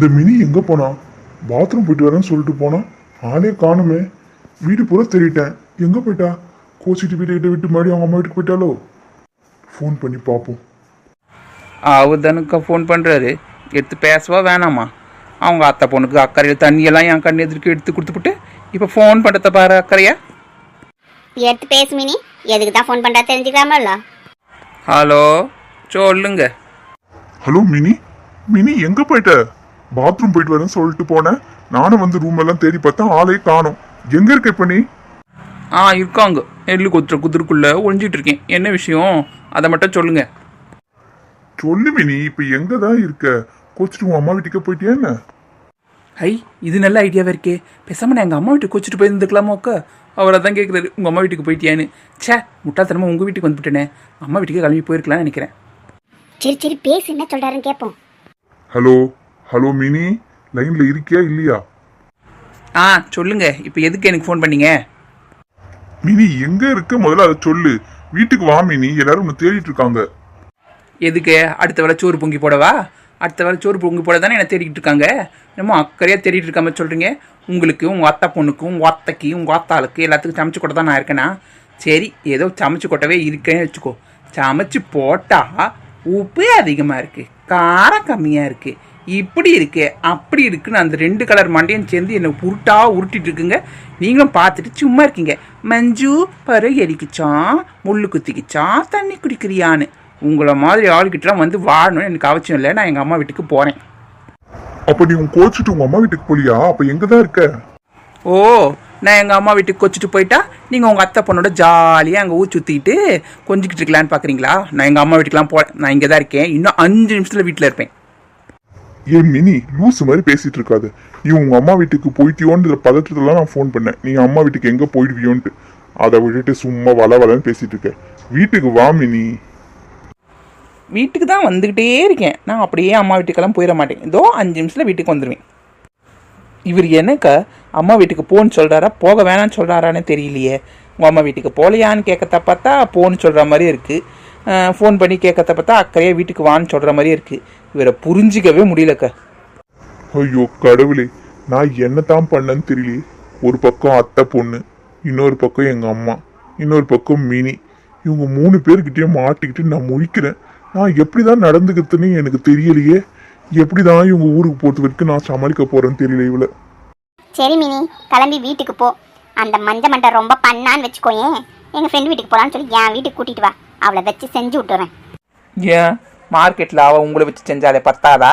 இந்த மினி எங்க போனா? பாத்ரூம் போயிட்டு வரேன்னு சொல்லிட்டு போனா ஆளே காணுமே. வீடு பூரா தேடிட்டேன். எங்க போயிட்டா? கோச்சிட்டு வீட்டுக்கிட்ட விட்டு மறுபடியும் அவங்க அம்மா வீட்டுக்கு போயிட்டாலோ ஃபோன் பண்ணி பார்ப்போம். அவர் தானுக்கா ஃபோன் பண்ணுறாரு எடுத்து பேசவா வேணாமா? அவங்க அத்தை பொண்ணுக்கு அக்கறையில் தண்ணியெல்லாம் என் கண்ணு எதிர்க்கு எடுத்து கொடுத்துப்புட்டு இப்போ ஃபோன் பண்ணுறத பாரு அக்கறையா? எடுத்து பேசு மினி. எதுக்கு தான் ஃபோன் பண்ணுறா தெரிஞ்சுக்கலாமல்ல? ஹலோ சொல்லுங்க. ஹலோ மினி. மினி எங்க போயிட்ட? பாத்ரூம் போயிட்டு வரேன்னு சொல்லிட்டு போனேன். நானும் வந்து ரூம் எல்லாம் தேடி பார்த்தேன் ஆளே காணோம். எங்க இருக்க இப்ப நீ? ஆ இருக்காங்க. நெல்லு கொத்துற குதிருக்குள்ளே ஒழிஞ்சிட்டு இருக்கேன். என்ன விஷயம்? அதை மட்டும் சொல்லுங்க. சொல்லு மினி இப்ப எங்க தான் இருக்க? கோச்சிட்டு உன் அம்மா வீட்டுக்கு போயிட்டியா என்ன? ஐ இது நல்ல ஐடியாவே இருக்கே. பேசாமல் நான் எங்கள் அம்மா வீட்டுக்கு வச்சுட்டு போயிருந்துக்கலாமா அக்கா? அவர் அதான் கேட்குறாரு உங்கள் அம்மா வீட்டுக்கு போயிட்டியான்னு. ச்சே முட்டாள்தனமா உங்கள் வீட்டுக்கு வந்துவிட்டேனே அம்மா வீட்டுக்கு கிளம்பி போயிருக்கலாம்னு நினைக்கிறேன். சரி சரி பேசு என்ன சொல்கிறாருன்னு கேட்போம் ஹலோ? ஹலோ மினி லைன்ல இருக்கியா இல்லையா? ஆ சொல்லுங்க. இப்போ எதுக்கு எனக்கு ஃபோன் பண்ணீங்க? மினி எங்க இருக்க? முதல்ல அதை சொல்லு. வீட்டுக்கு வா மினி. எல்லாரும் உன்னை தேடிட்டு இருக்காங்க. எதுக்கு? அடுத்த வேலை சோறு பொங்கி போடவா? அடுத்த வேலை சோறு பொங்கி போட தானே என்ன தேடிட்டு இருக்காங்க? நம்ம அக்கறையாக தேடிட்டு இருக்காம சொல்கிறீங்க உங்களுக்கு உங்கள் அத்தை பொண்ணுக்கு உங்கள் அத்தைக்கு உங்கள் அத்தாளுக்கு எல்லாத்துக்கும் சமைச்சு கொட்ட தான் நான் இருக்கேனா? சரி ஏதோ சமைச்சு கொட்டவே இருக்கேன்னு வச்சுக்கோ. சமைச்சு போட்டால் உப்பு அதிகமாக இருக்குது காரம் கம்மியாக இருக்குது இப்படி இருக்கு அப்படி இருக்குன்னு அந்த ரெண்டு கலர் மண்டையும் சேர்ந்து என்னை உருட்டா உருட்டிட்டு இருக்குங்க நீங்களும் பார்த்துட்டு சும்மா இருக்கீங்க. மஞ்சு பரு எரிக்குச்சான் முள்ளு குத்திக்குச்சான் தண்ணி குடிக்கிறியான்னு. உங்களை மாதிரி ஆளுகிட்டலாம் வந்து வாழணும்னு எனக்கு அவசியம் இல்லை. நான் எங்கள் அம்மா வீட்டுக்கு போகிறேன் அப்ப நீ உன் கோச்சிட்டு உங்க அம்மா வீட்டுக்கு போலியா? அப்ப எங்க தான் இருக்க? ஓ நான் எங்கள் அம்மா வீட்டுக்கு கொச்சிட்டு போயிட்டா? நீங்கள் உங்கள் அத்தை பொண்ணோட ஜாலியாக அங்கே ஊர் சுற்றிட்டு கொஞ்சிக்கிட்டு இருக்கலான்னு பார்க்குறீங்களா நான் எங்கள் அம்மா வீட்டுக்குலாம் போகிறேன் நான் இங்கே தான் இருக்கேன். இன்னும் அஞ்சு நிமிஷத்தில் வீட்டில் இருப்பேன். ஏன் மினி லூஸ் மாதிரி பேசிட்டு இருக்காது. நீ உங்க அம்மா வீட்டுக்கு போயிட்டியோன்ற பதற்றத்துல நான் ஃபோன் பண்ணேன். நீ அம்மா வீட்டுக்கு எங்க போயிடுவியோன்ட்டு. அதை விட்டுட்டு சும்மா வள வளன்னு பேசிட்டு இருக்க வீட்டுக்கு வா மினி. வீட்டுக்கு தான் வந்துக்கிட்டே இருக்கேன். நான் அப்படியே அம்மா வீட்டுக்கெல்லாம் போயிட மாட்டேன். இதோ அஞ்சு நிமிஷத்தில் வீட்டுக்கு வந்துடுவேன் இவர் என்னக்கா? அம்மா வீட்டுக்கு போன்னு சொல்கிறாரா போக வேணாம்னு சொல்கிறாரான்னு தெரியலையே. உங்கள் அம்மா வீட்டுக்கு போகலையான்னு கேட்கத்த பார்த்தா போன்னு சொல்கிற மாதிரி இருக்குது ஃபோன் பண்ணி கேட்கத்த பார்த்தா அக்கறையே வீட்டுக்கு வான்னு சொல்கிற மாதிரி இருக்குது இவரை புரிஞ்சிக்கவே முடியலக்கா ஐயோ கடவுளே நான் என்ன தான் பண்ணேன்னு தெரியலையே. ஒரு பக்கம் அத்தை பொண்ணு இன்னொரு பக்கம் எங்க அம்மா இன்னொரு பக்கம் மினி. இவங்க மூணு பேர்கிட்டயும் மாட்டிக்கிட்டு நான் முழிக்கிறேன். நான் எப்படி தான் நடந்துக்கிறதுன்னு எனக்கு தெரியலையே. எப்படி தான் இவங்க ஊருக்கு போகிறது வரைக்கும் நான் சமாளிக்க போறேன்னு தெரியல இவளை. சரி மினி கிளம்பி வீட்டுக்கு போ. அந்த மஞ்ச மண்டை ரொம்ப பண்ணான்னு வச்சுக்கோயேன். எங்கள் ஃப்ரெண்டு வீட்டுக்கு போகலான்னு சொல்லி என் வீட்டுக்கு கூட்டிகிட்டு வா. அவளை வச்சு செஞ்சு விட்டுறேன். ஏன்? மார்க்கெட்டில் அவள் உங்களை வச்சு செஞ்சாலே பத்தாதா?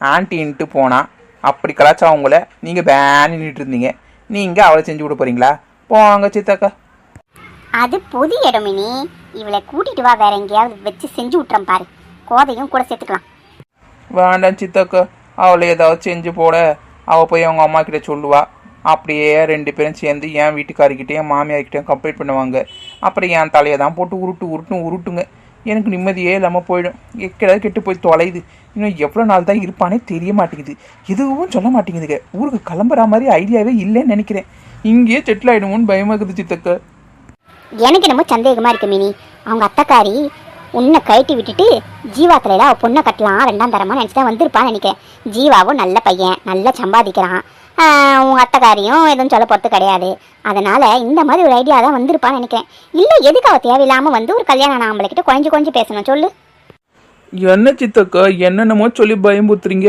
ஆன்ட்டின்ட்டு போனா. அப்படி கலாச்சா உங்களை நீங்கள் பேன் நின்றுட்டு இருந்தீங்க. நீங்கள் அவளை செஞ்சு விட போகிறீங்களா போங்க சித்தாக்கா. அது பொது இடம் மினி இவளை கூட்டிகிட்டு வா வேற எங்கேயாவது வச்சு செஞ்சு விட்டுறேன் பாரு. கோதையும் கூட சேர்த்துக்கலாம். வேண்டாம் சித்தாக்கா. அவளை ஏதாவது செஞ்சு போட. அவள் போய் அவங்க அம்மா கிட்ட சொல்லுவா. அப்படியே ரெண்டு பேரும் சேர்ந்து என் வீட்டுக்காரிக்கிட்டேயும் மாமியார்கிட்டையும் கம்ப்ளைண்ட் பண்ணுவாங்க. அப்புறம் என் தலையை தான் போட்டு உருட்டு உருட்டுன்னு உருட்டுங்க. எனக்கு நிம்மதியே இல்லாமல் போயிடும். எக்கடாவது கெட்டு போய் தொலையுது. இன்னும் எவ்வளோ நாள் தான் இருப்பானே தெரிய மாட்டேங்குது. எதுவும் சொல்ல மாட்டேங்குதுங்க. ஊருக்கு கிளம்புற மாதிரி ஐடியாவே இல்லைன்னு நினைக்கிறேன். இங்கேயே செட்டில் ஆகிடுமோன்னு பயமாக இருக்குது சித்தக்கா. எனக்கு என்னமோ சந்தேகமாக இருக்கு மினி. அவங்க அத்தக்காரி உன்னை கழட்டி விட்டுட்டு ஜீவா தலையில அவள் பொண்ணை கட்டலாம் ரெண்டாம் தரமா நினச்சி தான் வந்திருப்பான்னு நினைக்கிறேன். ஜீவாவும் நல்ல பையன் நல்லா சம்பாதிக்கிறான். உங்கள் அத்தைக்காரியும் எதுவும் சொல்ல போகிறது கிடையாது. அதனால இந்த மாதிரி ஒரு ஐடியா தான் வந்திருப்பான்னு நினைக்கிறேன். இல்லை எதுக்கு அவள் தேவையில்லாமல் வந்து ஒரு கல்யாணம் ஆம்பளைக்கிட்ட குறைஞ்சி குறைஞ்சி பேசணும்? சொல்லு. என்ன சித்தக்கா என்னென்னமோ சொல்லி பயம்புத்துறீங்க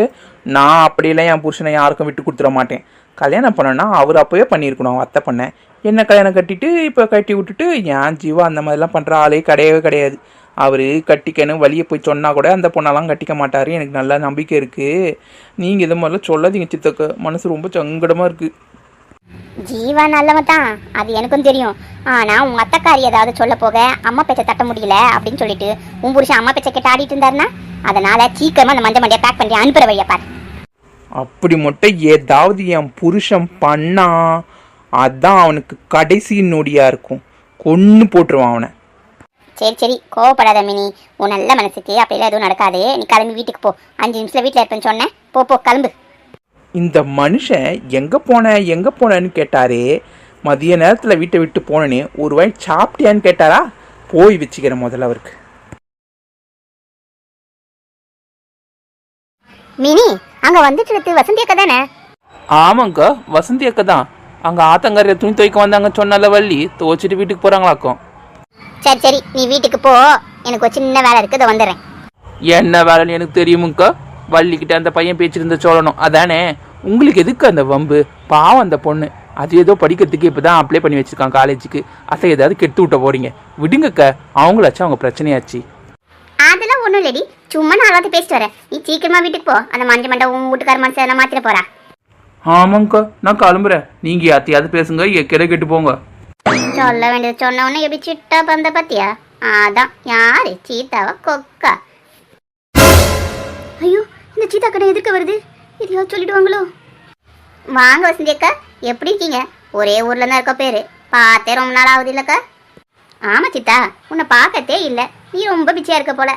நான் அப்படியெல்லாம் என் புருஷனை யாருக்கும் விட்டு கொடுத்துட மாட்டேன். கல்யாணம் பண்ணனா அவர் அப்போவே பண்ணியிருக்கணும் அத்தை பண்ண. என்ன கல்யாணம் கட்டிட்டு இப்போ கட்டி விட்டுட்டு ஏன் ஜீவா அந்த மாதிரிலாம் பண்ணுற ஆளே கிடையவே கிடையாது. அவர் கட்டிக்கணும் வழியை போய் சொன்னால் கூட அந்த பொண்ணெல்லாம் கட்டிக்க மாட்டார். எனக்கு நல்ல நம்பிக்கை இருக்குது நீங்கள் இது மாதிரிலாம் சொல்லாதீங்க சித்தக்கா. மனசு ரொம்ப சங்கடமாக இருக்குது ஜீவா நல்லவன் தான் அது எனக்கும் தெரியும். ஆனா உங்க அத்தைக்காரி ஏதாவது சொல்ல போக அம்மா பேச்சை தட்ட முடியல அப்படின்னு சொல்லிட்டு உன் புருஷன் அம்மா பேச்சை கேட்டு ஆடிட்டு இருந்தாருன்னா அதனால சீக்கிரமா அந்த மஞ்சள் மண்டியை பேக் பண்ணி அனுப்புற வழியா பாரு. அப்படி மட்டும் ஏதாவது என் புருஷன் பண்ணா அதான் அவனுக்கு கடைசி நொடியாக இருக்கும். கொன்று போட்டுருவான் அவனை. சரி சரி. கோவப்படாத மினி. உன் நல்ல மனசுக்கு அப்படிலாம் எதுவும் நடக்காது. நீ கிளம்பி வீட்டுக்கு போ. அஞ்சு நிமிஷத்துல வீட்டில் இருப்பேன்னு சொன்னேன். போ போ கிளம்பு. இந்த மனுஷன் எங்கே போன எங்கே போனேன்னு கேட்டாரே. மதிய நேரத்தில் வீட்டை விட்டு போனேனே. ஒரு வாய் சாப்பிட்டியான்னு கேட்டாரா? போய் வச்சுக்கிறேன் முதல்ல அவருக்கு. மினி அங்க வந்துட்டு வசந்தி அக்கா தானே? ஆமாங்க வசந்தி அக்கா தான். அங்கே ஆத்தங்கரைய துணி துவைக்க வந்தாங்க சொன்னால வள்ளி துவைச்சிட்டு வீட்டுக்கு போகிறாங்களாக்கும் சரி சரி நீ வீட்டுக்கு போ. எனக்கு ஒரு சின்ன வேலை இருக்கு இதை வந்துடுறேன். என்ன வேலைன்னு எனக்கு தெரியுமுங்க? வள்ளிக்கிட்ட அந்த பையன் பேச்சிருந்த சொல்லணும் அதானே? உங்களுக்கு எதுக்கு அந்த வம்பு? பாவம் அந்த பொண்ணு. அது ஏதோ படிக்கிறதுக்கு இப்போ தான் அப்ளை பண்ணி வச்சிருக்கான் காலேஜுக்கு அதை ஏதாவது கெட்டு விட்ட போறீங்க. விடுங்கக்க அவங்களாச்சும் அவங்க பிரச்சனையாச்சு. அதெல்லாம் ஒன்றும் இல்லடி. சும்மா நான் எல்லாத்தையும் பேசிட்டு வரேன். நீ சீக்கிரமா வீட்டுக்கு போ. அந்த மஞ்ச மண்டை உன் வீட்டுக்கார மனசை மாத்திர போறா? ஆமாங்கக்கா நான் கிளம்புறேன். நீங்க யாத்தையாவது பேசுங்க எக்கரை கெட்டு போங்க. சொல்ல வேண்டியது சொன்ன உடனே எப்படி சிட்டா பந்த பத்தியா அதான் யாரு சீத்தாவா கொக்கா ஐயோ இந்த சீத்தா கடை எதுக்கு வருது இதையாவது சொல்லிடுவாங்களோ வாங்க வசந்தி அக்கா எப்படி இருக்கீங்க ஒரே ஊர்ல தான் இருக்க பேரு பார்த்தே ரொம்ப நாள் ஆகுது இல்லக்கா ஆமா சித்தா உன்னை பார்க்கத்தே இல்லை நீ ரொம்ப பிச்சையா இருக்க போல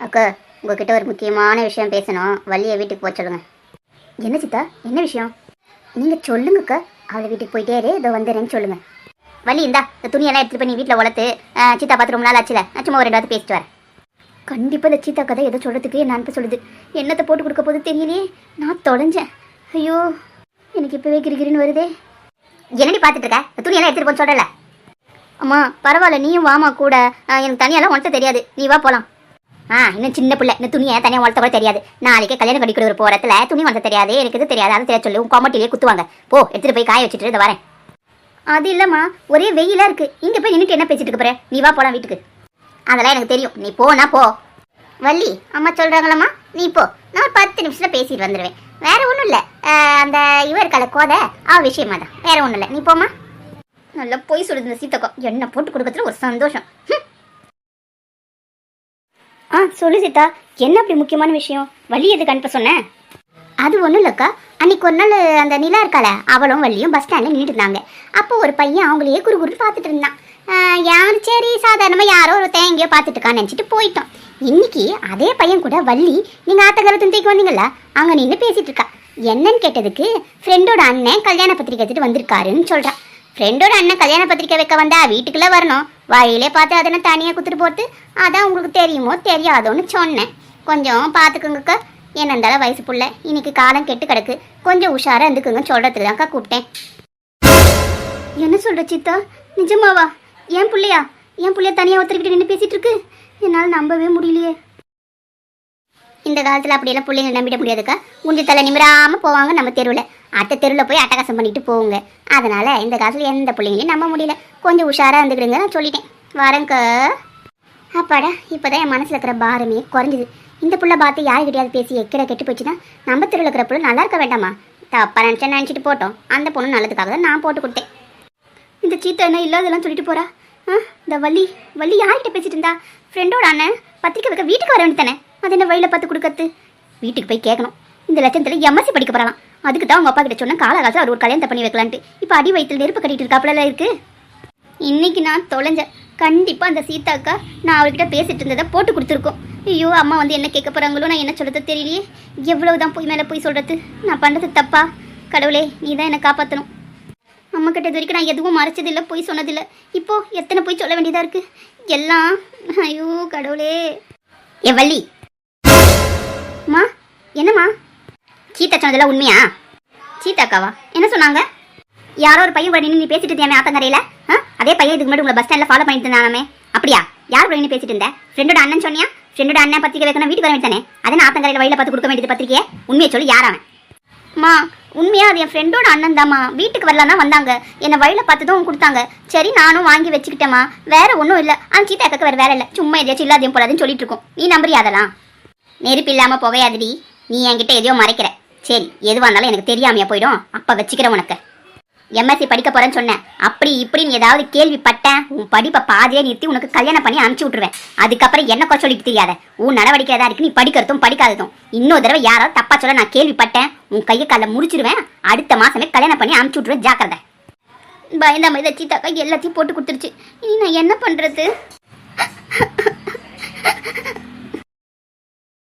அக்கா உங்ககிட்ட ஒரு முக்கியமான விஷயம் பேசணும் வள்ளியை வீட்டுக்கு போக சொல்லுங்க என்ன சித்தா என்ன விஷயம் நீங்க சொல்லுங்கக்கா அவளை வீட்டுக்கு போயிட்டே இதோ வந்துடுறேன்னு சொல்லுங்க வள்ளி இந்தா இந்த துணியெல்லாம் எடுத்துட்டு போய் நீ வீட்டில் வளர்த்து அஹ், சீத்தா பார்த்து ரொம்ப நாள் ஆச்சுல நான் சும்மா ஒரு ரெண்டாவது பேசிட்டு வரேன். கண்டிப்பாக இந்த சீத்தா கதை ஏதோ சொல்கிறதுக்கு என் அனுப்ப சொல்லுது. என்னத்தை போட்டு கொடுக்க போது தெரியலையே. நான் தொலைஞ்சேன். ஐயோ எனக்கு இப்போவே கிரிகிரின்னு வருதே. என்னடி பார்த்துட்டு இருக்க? துணியெல்லாம் எடுத்துட்டு போன்னு சொல்கிறல அம்மா பரவாயில்ல நீயும் வாமா கூட. எனக்கு தனியெல்லாம் உனத்த தெரியாது. நீ வா போகலாம் ஆ இன்னும் சின்ன பிள்ளை. இந்த துணியை தனியாக வளர்த்த கூட தெரியாது. நாளைக்கு கல்யாணம் கடிக்கிற ஒரு போகிறத்துல துணி வளர்த்த தெரியாது எனக்கு இது தெரியாது அதை தெரிய சொல்லு. உன் குமட்டிலேயே குத்துவாங்க. போ எடுத்துட்டு போய் காய வச்சுட்டு இதை வரேன். அது இல்லம்மா ஒரே வெயிலா இருக்கு. இங்க போய் நின்றுட்டு என்ன பேசிட்டு இருக்க போற? நீ வா போலாம் வீட்டுக்கு. அதெல்லாம் எனக்கு தெரியும். நீ போனா போ. வள்ளி அம்மா சொல்றாங்களம்மா? நீ போ. நான் ஒரு பத்து நிமிஷத்துல பேசிட்டு வந்துடுவேன் வேற ஒன்றும் இல்லை. அந்த இவ இருக்கல கோத அவ விஷயமா தான் வேற ஒன்றும் இல்லை. நீ போமா நல்லா போய் சொல்லுது இந்த சீத்தக்கம் என்ன போட்டு கொடுக்கறதுல ஒரு சந்தோஷம். ஆ சொல்லு சீதா என்ன அப்படி முக்கியமான விஷயம்? வழி எதுக்கு அனுப்ப சொன்னேன் அது ஒன்றும் இல்லைக்கா. அன்னைக்கு ஒரு நாள் அந்த நிலா இருக்கால அவளும் வள்ளியும் பஸ் ஸ்டாண்டில் நின்றுட்டு இருந்தாங்க. அப்போ ஒரு பையன் அவங்களையே குறு குறுன்னு பார்த்துட்டு இருந்தான். யார்? சரி சாதாரணமாக யாரோ ஒரு தேங்கியோ பார்த்துட்டு இருக்கான்னு நினச்சிட்டு போயிட்டோம். இன்னைக்கு அதே பையன் கூட வள்ளி நீங்கள் ஆத்தங்கர துண்டிக்கு வந்தீங்களா அங்கே நின்று பேசிகிட்டு இருக்கா. என்னன்னு கேட்டதுக்கு ஃப்ரெண்டோட அண்ணன் கல்யாண பத்திரிக்கை எடுத்துட்டு வந்திருக்காருன்னு சொல்கிறான் ஃப்ரெண்டோட அண்ணன் கல்யாண பத்திரிக்கை வைக்க வந்தா வீட்டுக்குள்ளே வரணும். வழியிலே பார்த்து அதனை தனியாக கொடுத்துட்டு போட்டு அதான் உங்களுக்கு தெரியுமோ தெரியாதோன்னு சொன்னேன். கொஞ்சம் பார்த்துக்குங்கக்கா. என்ன இருந்தாலும் வயசு புள்ள இன்னைக்கு காலம் கெட்டு கிடக்கு. கொஞ்சம் உஷாரா இருந்துக்குங்க சொல்றதுக்கு தான்க்கா கூப்பிட்டேன். என்ன சொல்ற சித்தா? நிஜமாவா? என் புள்ளையா? என் புள்ளைய தனியா ஒருத்தர்கிட்ட நின்று பேசிட்டு இருக்கு என்னால் நம்பவே முடியலையே. இந்த காலத்துல அப்படியெல்லாம் பிள்ளைங்க நம்பிட முடியாதுக்கா. குஞ்சு தலை நிமிராம போவாங்க நம்ம தெருவில். அடுத்த தெருவில் போய் அட்டகாசம் பண்ணிட்டு போவோங்க. அதனால இந்த காலத்துல எந்த பிள்ளைங்களையும் நம்ப முடியல. கொஞ்சம் உஷாரா இருந்துக்கிடுங்க நான் சொல்லிட்டேன். வரேங்க்கா அப்பாடா இப்போதான் என் மனசில் இருக்கிற பாரமே குறைஞ்சிது. இந்த புள்ள பார்த்து யாருக்கிட்டையாவது பேசி எக்கிற கெட்டு போச்சுன்னா நம்ம தெருவில் இருக்கிற புள்ள நல்லா இருக்க வேண்டாமா? தப்பா நினச்சா நினச்சிட்டு போட்டோம். அந்த பொண்ணு நல்லதுக்காக தான் நான் போட்டு கொடுத்தேன். இந்த சீத்த என்ன இல்லாதெல்லாம் சொல்லிட்டு போறா? ஆ இந்த வள்ளி வள்ளி யார்கிட்ட பேசிட்டு இருந்தா? ஃப்ரெண்டோட அண்ணன் பத்திரிக்கை வைக்க வீட்டுக்கு வர வேண்டியதானே அது என்ன வழியில் பார்த்து கொடுக்கறது? வீட்டுக்கு போய் கேட்கணும் இந்த லட்சத்தில் எம்எஸ்சி படிக்க போகலாம் அதுக்கு தான் உங்கள் அப்பா கிட்ட சொன்ன காலகாசம் அவர் ஒரு கல்யாணத்தை பண்ணி வைக்கலான்ட்டு. இப்போ அடி வயிற்றில் நெருப்பு கட்டிட்டு இருக்காப்புல இருக்கு? இன்னைக்கு நான் தொலைஞ்சேன். கண்டிப்பாக அந்த சீதாக்கா நான் அவர்கிட்ட பேசிகிட்டு இருந்ததை போட்டு கொடுத்துருக்கோம். ஐயோ அம்மா வந்து என்ன கேட்க போகிறாங்களோ நான் என்ன சொல்கிறது தெரியலையே. எவ்வளவுதான் போய் மேலே போய் சொல்கிறது நான் பண்ணுறது தப்பா? கடவுளே நீ தான் என்னை காப்பாற்றணும் அம்மா கிட்ட இது வரைக்கும் நான் எதுவும் மறைச்சதில்லை போய் சொன்னதில்லை. இப்போது எத்தனை போய் சொல்ல வேண்டியதாக இருக்குது எல்லாம் ஐயோ கடவுளே. ஏ வள்ளி. அம்மா என்னம்மா? சீத்தா சொன்னதெல்லாம் உண்மையா? சீத்தாக்காவா என்ன சொன்னாங்க? யாரோ ஒரு பையன் கூட நின்று நீ பேசிட்டு இருந்தியாமே ஆத்தங்கரையில்? ஆ? அதே பையன் இதுக்கு முன்னாடி உங்களை பஸ் ஸ்டாண்ட்ல ஃபாலோ பண்ணிட்டு இருந்தானே அப்படியா? யார் கூட பேசிட்டு இருந்த? ஃப்ரெண்டோட அண்ணன் சொன்னியா? ஃப்ரெண்டோட அண்ணன் பத்திரிக்கை வைக்கணும் வீட்டுக்கு வர வேண்டியதானே அதை ஆத்தங்கரையில் வழியில் பார்த்து கொடுக்க வேண்டியது பத்திரிக்கையை? உண்மையை சொல்லி யார் அவன்? அம்மா உண்மையா அது என் ஃப்ரெண்டோட அண்ணன் தாம்மா வீட்டுக்கு வரலாம் தான் வந்தாங்க. என்னை வழியில் பார்த்ததும் கொடுத்தாங்க. சரி நானும் வாங்கி வச்சுக்கிட்டேம்மா. வேற ஒன்றும் இல்லை. ஆ சீத்தா அக்காக்கு வேற வேலை இல்லை. சும்மா எதையாச்சும் இல்லாதையும் போலாதுன்னு சொல்லிட்டு இருக்கோம். நீ நம்புறியா அதெல்லாம்? நெருப்பு இல்லாம புகையாதடி. நீ என்கிட்ட எதையோ மறைக்கிற. சரி எதுவாக இருந்தாலும் எனக்கு தெரியாமையா போயிடும். அப்ப வச்சுக்கிறேன் உனக்கு. எம்எஸ்சி படிக்க போறேன்னு சொன்னேன். அப்படி இப்படின்னு ஏதாவது கேள்விப்பட்டேன். உன் படிப்பை பாதியே நிறுத்தி உனக்கு கல்யாணம் பண்ணி அனுப்பிச்சி விட்டுருவேன். அதுக்கப்புறம் என்ன குறை சொல்லிட்டு தெரியாத? உன் நடவடிக்கை ஏதாவது இருக்கு. நீ படிக்கிறதும் படிக்காததும். இன்னொரு தடவை யாராவது தப்பா சொல்ல நான் கேள்விப்பட்டேன். உன் கையை காலை முடிச்சிருவேன் அடுத்த மாசமே கல்யாணம் பண்ணி அனுப்பிச்சு விட்டுருவேன். ஜாக்கிரதை. பயந்த மாதிரி சீத்தாக்கா எல்லாத்தையும் போட்டு கொடுத்துருச்சு. இனி நான் என்ன பண்ணுறது